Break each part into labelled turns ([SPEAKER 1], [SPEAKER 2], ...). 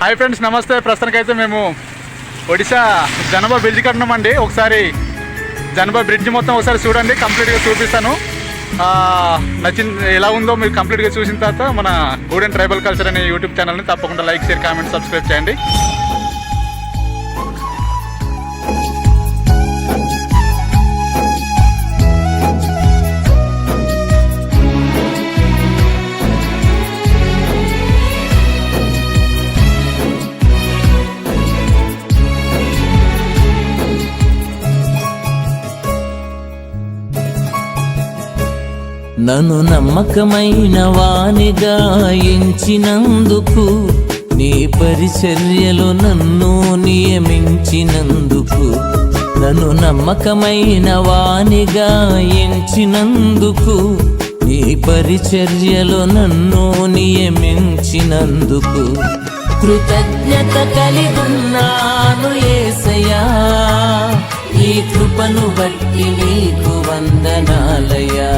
[SPEAKER 1] Hi friends నమస్తే. ప్రస్తుతానికైతే మేము ఒడిశా జనబా బ్రిడ్జ్ కట్టినామండి. ఒకసారి జనబా బ్రిడ్జ్ మొత్తం ఒకసారి చూడండి. కంప్లీట్గా చూపిస్తాను. నచ్చింది ఎలా ఉందో మీరు కంప్లీట్గా చూసిన తర్వాత మన గూడెన్ ట్రైబల్ కల్చర్ అనే యూట్యూబ్ ఛానల్ని తప్పకుండా లైక్ షేర్ కామెంట్ సబ్స్క్రైబ్ చేయండి.
[SPEAKER 2] నన్ను నమ్మకమైన వానిగా ఎంచినందుకు నీ పరిచర్యలో నన్ను నియమించినందుకు నన్ను నమ్మకమైన వానిగా ఎంచినందుకు నీ పరిచర్యలో నన్ను నియమించినందుకు. కృతజ్ఞత కలిగున్నాను ఏసయా ఈ కృపను బట్టి నీకు వందనాలయా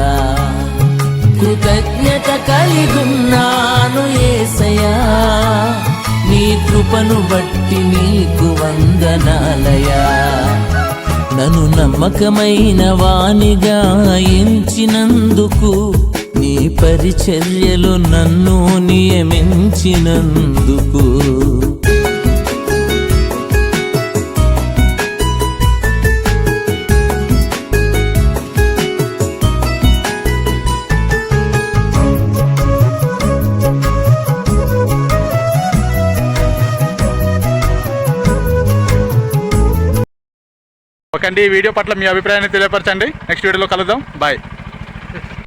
[SPEAKER 2] కృతజ్ఞత కలిగున్నాను ఏసయా నీ కృపను బట్టి నీకు వందనాలయా నన్ను నమ్మకమైన వానిగా ఎంచినందుకు నీ పరిచర్యలు నన్ను నియమించినందుకు.
[SPEAKER 1] ఓకే ఈ వీడియో పట్ల మీ అభిప్రాయాన్ని తెలియపరచండి. నెక్స్ట్ వీడియోలో కలుద్దాం. బాయ్